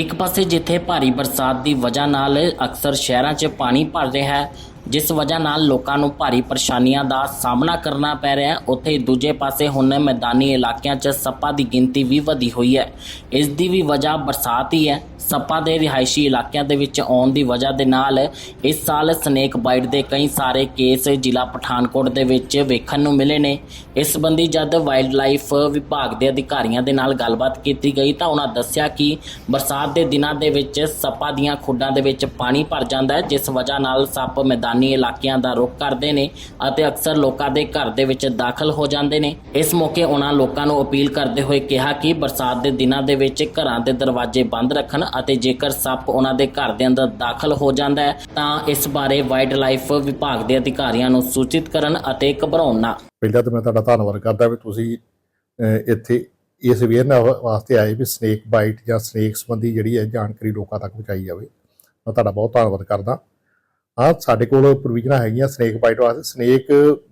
ਇੱਕ ਪਾਸੇ ਜਿੱਥੇ ਭਾਰੀ ਬਰਸਾਤ ਦੀ ਵਜ੍ਹਾ ਨਾਲ ਅਕਸਰ ਸ਼ਹਿਰਾਂ 'ਚ ਪਾਣੀ ਭਰ ਰਿਹਾ ਹੈ ਜਿਸ ਵਜ੍ਹਾ ਨਾਲ ਲੋਕਾਂ ਨੂੰ ਭਾਰੀ ਪਰੇਸ਼ਾਨੀਆਂ ਦਾ ਸਾਹਮਣਾ ਕਰਨਾ ਪੈ ਰਿਹਾ ਹੈ, ਉੱਥੇ ਦੂਜੇ ਪਾਸੇ ਹੁਣ ਮੈਦਾਨੀ ਇਲਾਕਿਆਂ 'ਚ ਸੱਪਾਂ ਦੀ ਗਿਣਤੀ ਵੀ ਵਧੀ ਹੋਈ ਹੈ। ਇਸ ਦੀ ਵੀ ਵਜ੍ਹਾ ਬਰਸਾਤ ਹੀ ਹੈ। ਸੱਪਾਂ ਦੇ ਰਿਹਾਇਸ਼ੀ ਇਲਾਕਿਆਂ ਦੇ ਵਿੱਚ ਆਉਣ ਦੀ ਵਜ੍ਹਾ ਦੇ ਨਾਲ ਇਸ ਸਾਲ ਸਨੇਕ ਬਾਈਟ ਦੇ ਕਈ ਸਾਰੇ ਕੇਸ ਜ਼ਿਲ੍ਹਾ ਪਠਾਨਕੋਟ ਦੇ ਵਿੱਚ ਵੇਖਣ ਨੂੰ ਮਿਲੇ ਨੇ। ਇਸ ਸੰਬੰਧੀ ਜਦ ਵਾਈਲਡ ਲਾਈਫ ਵਿਭਾਗ ਦੇ ਅਧਿਕਾਰੀਆਂ ਦੇ ਨਾਲ ਗੱਲਬਾਤ ਕੀਤੀ ਗਈ ਤਾਂ ਉਹਨਾਂ ਦੱਸਿਆ ਕਿ ਬਰਸਾਤ ਦੇ ਦਿਨਾਂ ਦੇ ਵਿੱਚ ਸੱਪਾਂ ਦੀਆਂ ਖੁੱਡਾਂ ਦੇ ਵਿੱਚ ਪਾਣੀ ਭਰ ਜਾਂਦਾ ਹੈ, ਜਿਸ ਵਜ੍ਹਾ ਨਾਲ ਸੱਪ ਮੈਦਾਨ ਇਲਾਕਿਆਂ ਦਾ ਰੁਖ ਕਰਦੇ ਨੇ ਅਤੇ ਅਕਸਰ ਲੋਕਾਂ ਦੇ ਘਰ ਦੇ ਵਿੱਚ ਦਾਖਲ ਹੋ ਜਾਂਦੇ ਨੇ। ਇਸ ਮੌਕੇ ਉਹਨਾਂ ਲੋਕਾਂ ਨੂੰ ਅਪੀਲ ਕਰਦੇ ਹੋਏ ਕਿਹਾ ਕਿ ਬਰਸਾਤ ਦੇ ਦਿਨਾਂ ਦੇ ਵਿੱਚ ਘਰਾਂ ਦੇ ਦਰਵਾਜ਼ੇ ਬੰਦ ਰੱਖਣ ਅਤੇ ਜੇਕਰ ਸੱਪ ਉਹਨਾਂ ਦੇ ਘਰ ਦੇ ਅੰਦਰ ਦਾਖਲ ਹੋ ਜਾਂਦਾ ਹੈ, ਤਾਂ ਇਸ ਬਾਰੇ ਵਾਈਲਡ ਲਾਈਫ ਵਿਭਾਗ ਦੇ ਅਧਿਕਾਰੀਆਂ ਨੂੰ ਸੂਚਿਤ ਕਰਨ ਅਤੇ ਘਬਰਾਉਣ ਨਾ। ਪਹਿਲਾਂ ਤਾਂ ਮੈਂ ਤੁਹਾਡਾ ਧੰਨਵਾਦ ਕਰਦਾ ਵੀ ਤੁਸੀਂ ਇੱਥੇ ਇਸ ਅਵੇਅਰਨੈਸ ਵਾਸਤੇ ਆਏ ਵੀ ਸਨੇਕ ਬਾਈਟ ਜਾਂ ਸਨੇਕ ਸੰਬੰਧੀ ਜਿਹੜੀ ਹੈ ਜਾਣਕਾਰੀ ਲੋਕਾਂ ਤੱਕ ਪਹੁੰਚਾਈ ਜਾਵੇ। ਮੈਂ ਤੁਹਾਡਾ ਬਹੁਤ ਧੰਨਵਾਦ ਕਰਦਾ। ਹਾਂ ਸਾਡੇ ਕੋਲ ਪ੍ਰੋਵੀਜ਼ਨਾਂ ਹੈਗੀਆਂ ਸਨੇਕ ਬਾਈਟ ਵਾਸਤੇ। ਸਨੇਕ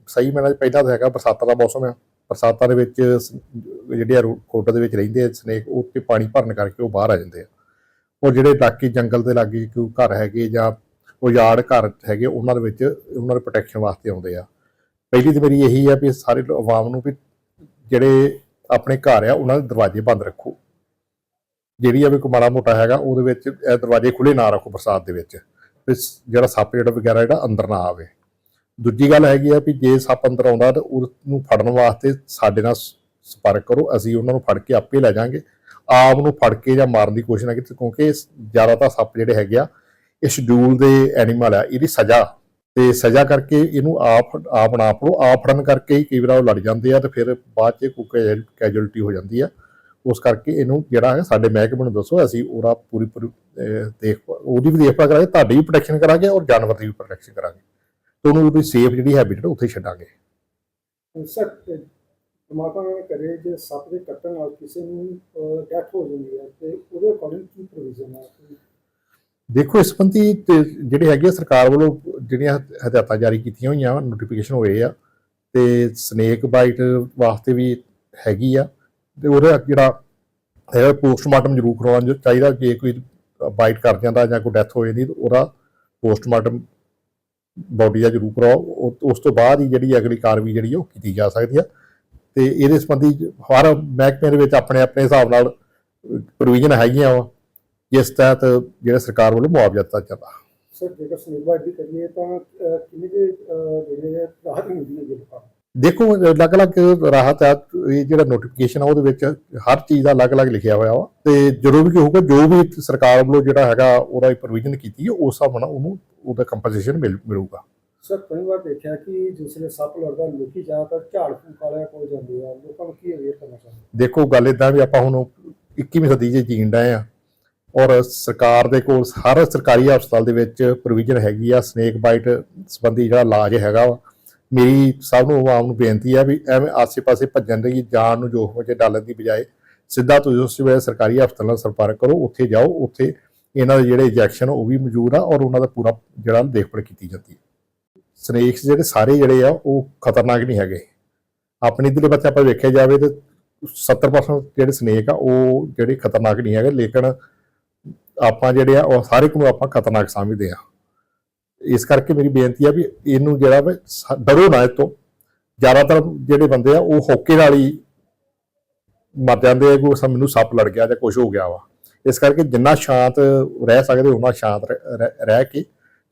ਸਹੀ ਮੈਨਾਂ ਪਹਿਲਾਂ ਤਾਂ ਹੈਗਾ ਬਰਸਾਤਾਂ ਦਾ ਮੌਸਮ ਹੈ ਬਰਸਾਤਾਂ ਦੇ ਵਿੱਚ ਜਿਹੜੇ ਆ ਕੋਟਾ ਦੇ ਵਿੱਚ ਰਹਿੰਦੇ ਆ ਸਨੇਕ ਉਹ ਤੇ ਪਾਣੀ ਭਰਨ ਕਰਕੇ ਉਹ ਬਾਹਰ ਆ ਜਾਂਦੇ ਆ। ਉਹ ਜਿਹੜੇ ਇਲਾਕੇ ਜੰਗਲ ਦੇ ਲਾਗੇ ਕੋਈ ਘਰ ਹੈਗੇ ਜਾਂ ਉਹ ਯਾਰਡ ਘਰ ਹੈਗੇ, ਉਹਨਾਂ ਦੇ ਵਿੱਚ ਉਹਨਾਂ ਦੇ ਪ੍ਰੋਟੈਕਸ਼ਨ ਵਾਸਤੇ ਆਉਂਦੇ ਆ। ਪਹਿਲੀ ਤਾਂ ਮੇਰੀ ਇਹੀ ਆ ਵੀ ਸਾਰੇ ਆਵਾਮ ਨੂੰ ਵੀ ਜਿਹੜੇ ਆਪਣੇ ਘਰ ਆ, ਉਹਨਾਂ ਦੇ ਦਰਵਾਜ਼ੇ ਬੰਦ ਰੱਖੋ। ਜਿਹੜੀ ਆ ਵੀ ਕੋਈ ਮਾੜਾ ਮੋਟਾ ਹੈਗਾ, ਉਹਦੇ ਵਿੱਚ ਦਰਵਾਜ਼ੇ ਖੁੱਲੇ ਨਾ ਰੱਖੋ ਬਰਸਾਤ ਦੇ ਵਿੱਚ। ਵੀ ਜਿਹੜਾ ਸੱਪ ਜਿਹੜਾ ਵਗੈਰਾ ਜਿਹੜਾ ਅੰਦਰ ਨਾ ਆਵੇ। ਦੂਜੀ ਗੱਲ ਹੈਗੀ ਆ ਵੀ ਜੇ ਸੱਪ ਅੰਦਰ ਆਉਂਦਾ ਤਾਂ ਉਸ ਨੂੰ ਫੜਨ ਵਾਸਤੇ ਸਾਡੇ ਨਾਲ ਸੰਪਰਕ ਕਰੋ, ਅਸੀਂ ਉਹਨਾਂ ਨੂੰ ਫੜ ਕੇ ਆਪੇ ਲੈ ਜਾਾਂਗੇ ਆਪ ਨੂੰ ਫੜ ਕੇ ਜਾਂ ਮਾਰਨ ਦੀ ਕੋਸ਼ਿਸ਼ ਨਾ ਕੀਤੀ, ਕਿਉਂਕਿ ਜ਼ਿਆਦਾਤਰ ਸੱਪ ਜਿਹੜੇ ਹੈਗੇ ਆ, ਇਹ ਸ਼ਡਿਊਲ ਦੇ ਐਨੀਮਲ ਆ, ਇਹਦੀ ਸਜ਼ਾ। ਤੇ ਸਜ਼ਾ ਕਰਕੇ ਇਹਨੂੰ ਆਪ ਆਪ ਨਾ ਫੜੋ, ਆਪ ਫੜਨ ਕਰਕੇ ਹੀ ਕਈ ਵਾਰ ਉਹ ਲੜ ਜਾਂਦੇ ਆ ਤੇ ਫਿਰ ਬਾਅਦ ਚ ਕੋਈ ਕੈਜੁਅਲਟੀ ਹੋ ਜਾਂਦੀ ਆ। ਉਸ ਕਰਕੇ ਇਹਨੂੰ ਜਿਹੜਾ ਹੈ ਸਾਡੇ ਮਹਿਕਮੇ ਨੂੰ ਦੱਸੋ ਅਸੀਂ ਉਹਦਾ ਪੂਰੀ ਪੂਰੀ ਦੇਖ ਉਹਦੀ ਵੀ ਦੇਖਭਾਲ ਕਰਾਂਗੇ ਤੁਹਾਡੀ ਵੀ ਪ੍ਰੋਟੈਕਸ਼ਨ ਕਰਾਂਗੇ ਔਰ ਜਾਨਵਰ ਦੀ ਵੀ ਪ੍ਰੋਟੈਕਸ਼ਨ ਕਰਾਂਗੇ। ਤੇ ਉਹਨੂੰ ਉਹਦੀ ਸੇਫ ਜਿਹੜੀ ਹੈਬਿਟ ਉੱਥੇ ਛੱਡਾਂਗੇ। ਸਰ ਪਰਮਾਤਮਾ ਨਾ ਕਰੇ ਜੇ ਸੱਪ ਦੇ ਕੱਟਣ ਨਾਲ ਕਿਸੇ ਨੂੰ ਡੈਥ ਹੋ ਜਾਂਦੀ ਹੈ ਤੇ ਉਹਦੇ ਅਕੋਰਡਿੰਗ ਕੀ ਪ੍ਰੋਵੀਜ਼ਨ ਹੈ? ਦੇਖੋ ਇਸ ਸੰਬੰਧੀ ਜਿਹੜੇ ਹੈਗੇ ਸਰਕਾਰ ਵੱਲੋਂ ਜਿਹੜੀਆਂ ਹਦਾਇਤਾਂ ਜਾਰੀ ਕੀਤੀਆਂ ਹੋਈਆਂ ਨੋਟੀਫਿਕੇਸ਼ਨ ਹੋਏ ਆ ਤੇ ਸਨੇਕ ਬਾਈਟ ਵਾਸਤੇ ਵੀ ਹੈਗੀ ਆ। ਤੇ ਉਹਦਾ ਜਿਹੜਾ ਹੈਗਾ ਪੋਸਟਮਾਰਟਮ ਜ਼ਰੂਰ ਕਰਵਾਉਣਾ ਚਾਹੀਦਾ ਜੇ ਕੋਈ ਬਾਈਟ ਕਰ ਜਾਂਦਾ ਜਾਂ ਕੋਈ ਡੈਥ ਹੋ ਜਾਂਦੀ ਤਾਂ ਉਹਦਾ ਪੋਸਟਮਾਰਟਮ ਬੋਡੀ ਦਾ ਜ਼ਰੂਰ ਕਰਾਓ। ਉਸ ਤੋਂ ਬਾਅਦ ਹੀ ਜਿਹੜੀ ਅਗਲੀ ਕਾਰਵਾਈ ਜਿਹੜੀ ਉਹ ਕੀਤੀ ਜਾ ਸਕਦੀ ਆ। ਤੇ ਇਹਦੇ ਸੰਬੰਧੀ ਹਰ ਮਹਿਕਮੇ ਦੇ ਵਿੱਚ ਆਪਣੇ ਆਪਣੇ ਹਿਸਾਬ ਨਾਲ ਪ੍ਰੋਵੀਜ਼ਨ ਹੈਗੀਆਂ ਵਾ ਜਿਸ ਤਹਿਤ ਜਿਹੜਾ ਸਰਕਾਰ ਵੱਲੋਂ ਮੁਆਵਜ਼ਾ ਦਿੱਤਾ ਜਾਂਦਾ। ਸਰ ਜੇਕਰ ਸਨੇਕਬਾਈਟ ਦੀ ਕਰੀਏ ਤਾਂ ਕਿੰਨੇ ਦੇ ਜਿਹੜੇ ਰਾਹਤ ਮਿਲਦੀ ਹੈ ਜੀ ਦੇਖੋ ਅਲੱਗ-ਅਲੱਗ ਰਾਹਤ ਆ। ਇਹ ਜਿਹੜਾ ਨੋਟੀਫਿਕੇਸ਼ਨ ਆ ਉਹਦੇ ਵਿੱਚ ਹਰ ਚੀਜ਼ ਦਾ ਅਲੱਗ-ਅਲੱਗ ਲਿਖਿਆ ਹੋਇਆ ਵਾ। ਤੇ ਜਦੋਂ ਵੀ ਹੋਊਗਾ ਜੋ ਵੀ ਸਰਕਾਰ ਵੱਲੋਂ ਜਿਹੜਾ ਹੈਗਾ ਉਹਦਾ ਪ੍ਰੋਵੀਜ਼ਨ ਕੀਤੀ ਹੈ ਉਸ ਹਿਸਾਬ ਨਾਲ ਉਹਨੂੰ ਉਹਦਾ ਕੰਪਨਸੇਸ਼ਨ ਮਿਲੂਗਾ। ਸਰ ਕਈ ਵਾਰ ਦੇਖਿਆ ਕਿ ਜਿਸਲੇ ਸੱਪ ਲੜਦਾ ਲੋਕੀ ਜ਼ਿਆਦਾਤਰ ਝਾੜ ਫੂਕ ਵਾਲਿਆਂ ਕੋਲ ਜਾਂਦੇ ਆ। ਲੋਕਾਂ ਨੂੰ ਕੀ ਅਵੇਅਰ ਕਰਨਾ ਚਾਹੁੰਦੇ? ਦੇਖੋ ਗੱਲ ਇਦਾਂ ਵੀ ਆਪਾਂ ਹੁਣ 21ਵੀਂ ਸਦੀ 'ਚ ਜੀਣ ਡਏ ਆ। ਔਰ ਸਰਕਾਰ ਦੇ ਕੋਲ ਹਰ ਸਰਕਾਰੀ ਹਸਪਤਾਲ ਦੇ ਵਿੱਚ ਪ੍ਰੋਵੀਜ਼ਨ ਹੈਗੀ ਆ ਸਨੇਕ ਬਾਈਟ ਸੰਬੰਧੀ ਜਿਹੜਾ ਇਲਾਜ ਹੈਗਾ ਵਾ। ਮੇਰੀ ਸਭ ਨੂੰ ਆਵਾਮ ਨੂੰ ਬੇਨਤੀ ਆ ਵੀ ਐਵੇਂ ਆਸੇ-ਪਾਸੇ ਭੱਜਣ ਦੀ ਜਾਨ ਨੂੰ ਜੋਖਮ 'ਚ ਡਾਲਣ ਦੀ ਬਜਾਏ ਸਿੱਧਾ ਤੁਸੀਂ ਉਸ ਵੇਲੇ ਸਰਕਾਰੀ ਹਸਪਤਾਲ ਨਾਲ ਸੰਪਰਕ ਕਰੋ, ਉੱਥੇ ਜਾਓ, ਉੱਥੇ ਇਹਨਾਂ ਦੇ ਜਿਹੜੇ ਇੰਜੈਕਸ਼ਨ ਉਹ ਵੀ ਮੌਜੂਦ ਆ ਔਰ ਉਹਨਾਂ ਦਾ ਪੂਰਾ ਜਿਹੜਾ ਦੇਖਭਾਲ ਕੀਤੀ ਜਾਂਦੀ ਹੈ। ਸਨੇਕਸ ਜਿਹੜੇ ਸਾਰੇ ਜਿਹੜੇ ਆ ਉਹ ਖਤਰਨਾਕ ਨਹੀਂ ਹੈਗੇ। ਆਪਣੇ ਇਧਰਲੇ ਬੱਚੇ ਆਪਾਂ ਵੇਖਿਆ ਜਾਵੇ ਤੇ 70% ਜਿਹੜੇ ਸਨੇਕ ਆ ਉਹ ਜਿਹੜੇ ਖਤਰਨਾਕ ਨਹੀਂ ਹੈਗੇ, ਲੇਕਿਨ ਆਪਾਂ ਜਿਹੜੇ ਆ ਉਹ ਸਾਰੇ ਨੂੰ ਆਪਾਂ ਖਤਰਨਾਕ ਸਮਝਦੇ ਆ ਇਸ ਕਰਕੇ ਮੇਰੀ ਬੇਨਤੀ ਆ ਵੀ ਇਹਨੂੰ ਜਿਹੜਾ ਵਾ ਡਰੋ ਨਾ ਇਹ ਤੋਂ। ਜ਼ਿਆਦਾਤਰ ਜਿਹੜੇ ਬੰਦੇ ਆ ਉਹ ਹੋਕੇ ਨਾਲ ਹੀ ਮਰ ਜਾਂਦੇ ਆ ਕਿ ਮੈਨੂੰ ਸੱਪ ਲੜ ਗਿਆ ਜਾਂ ਕੁਝ ਹੋ ਗਿਆ ਵਾ। ਇਸ ਕਰਕੇ ਜਿੰਨਾ ਸ਼ਾਂਤ ਰਹਿ ਸਕਦੇ ਉਹਨਾਂ ਸ਼ਾਂਤ ਰਹਿ- ਰਹਿ ਰਹਿ ਕੇ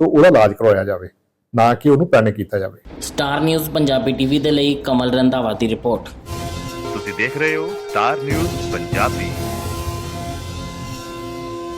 ਤੋਂ ਉਹਦਾ ਇਲਾਜ ਕਰਵਾਇਆ ਜਾਵੇ ਨਾ ਕਿ ਉਹਨੂੰ ਪੈਨਿਕ ਕੀਤਾ ਜਾਵੇ। ਸਟਾਰ ਨਿਊਜ਼ ਪੰਜਾਬੀ ਟੀਵੀ ਦੇ ਲਈ ਕਮਲ ਰੰਧਾਵਾ ਦੀ ਰਿਪੋਰਟ। ਤੁਸੀਂ ਦੇਖ ਰਹੇ ਹੋ ਸਟਾਰ ਨਿਊਜ਼ ਪੰਜਾਬੀ।